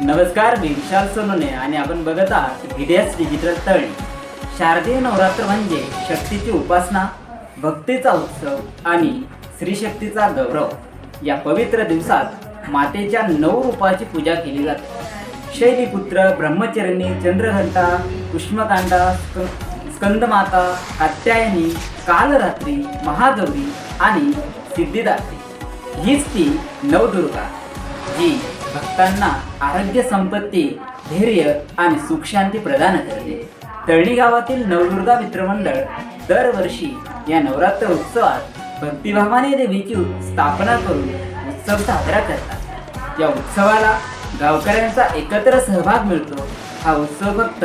नमस्कार मी विशाल सोनोने आणि आपण बघत आहात व्हिडिओस डिजिटल तळी. शारदीय नवरात्र म्हणजे शक्तीची उपासना भक्तीचा उत्सव आणि स्त्रीशक्तीचा गौरव. या पवित्र दिवसात मातेच्या नऊ रूपाची पूजा केली जाते. शैलीपुत्र ब्रह्मचरणी चंद्रघंटा कुष्मकांडा स्कंदमाता कात्यायनी कालरात्री महागौरी आणि सिद्धिदात्री. हीच ती नवदुर्गा जी भक्तांना आरोग्य संपत्ती धैर्य आणि सुखशांती प्रदान करते. तळणी गावातील नवदुर्गा मित्रमंडळ दरवर्षी या नवरात्र उत्सवात भक्तिभावाने देवीची स्थापना करून उत्सव साजरा करतात. या उत्सवाला गावकऱ्यांचा एकत्र सहभाग मिळतो. हा उत्सव फक्त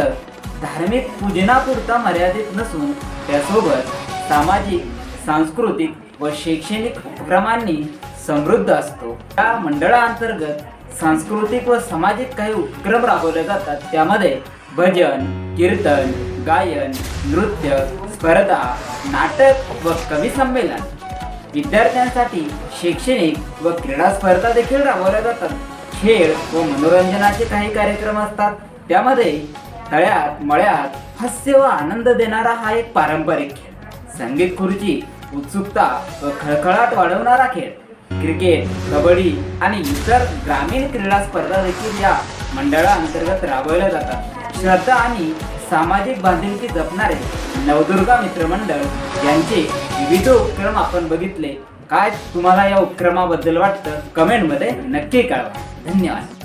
धार्मिक पूजनापुरता मर्यादित नसून त्यासोबत सामाजिक सांस्कृतिक व शैक्षणिक उपक्रमांनी समृद्ध असतो. या मंडळाअंतर्गत सांस्कृतिक व सामाजिक काही उपक्रम राबवले जातात. त्यामध्ये भजन कीर्तन गायन नृत्य स्पर्धा नाटक व कवी संमेलन. विद्यार्थ्यांसाठी शैक्षणिक व क्रीडा स्पर्धा देखील राबवल्या जातात. खेळ व मनोरंजनाचे काही कार्यक्रम असतात. त्यामध्ये तळ्यात मळ्यात हास्य व आनंद देणारा हा एक पारंपरिक खेळ. संगीत खुर्ची उत्सुकता व खळखळाट वाढवणारा खेळ. क्रिकेट कबड्डी आणि इतर ग्रामीण क्रीडा स्पर्धा देखील या मंडळाअंतर्गत राबवल्या जातात. श्रद्धा आणि सामाजिक बांधिलकी जपणारे नवदुर्गा मित्रमंडळ यांचे विविध उपक्रम आपण बघितले. काय तुम्हाला या उपक्रमाबद्दल वाटतं? कमेंटमध्ये नक्की कळवा. धन्यवाद.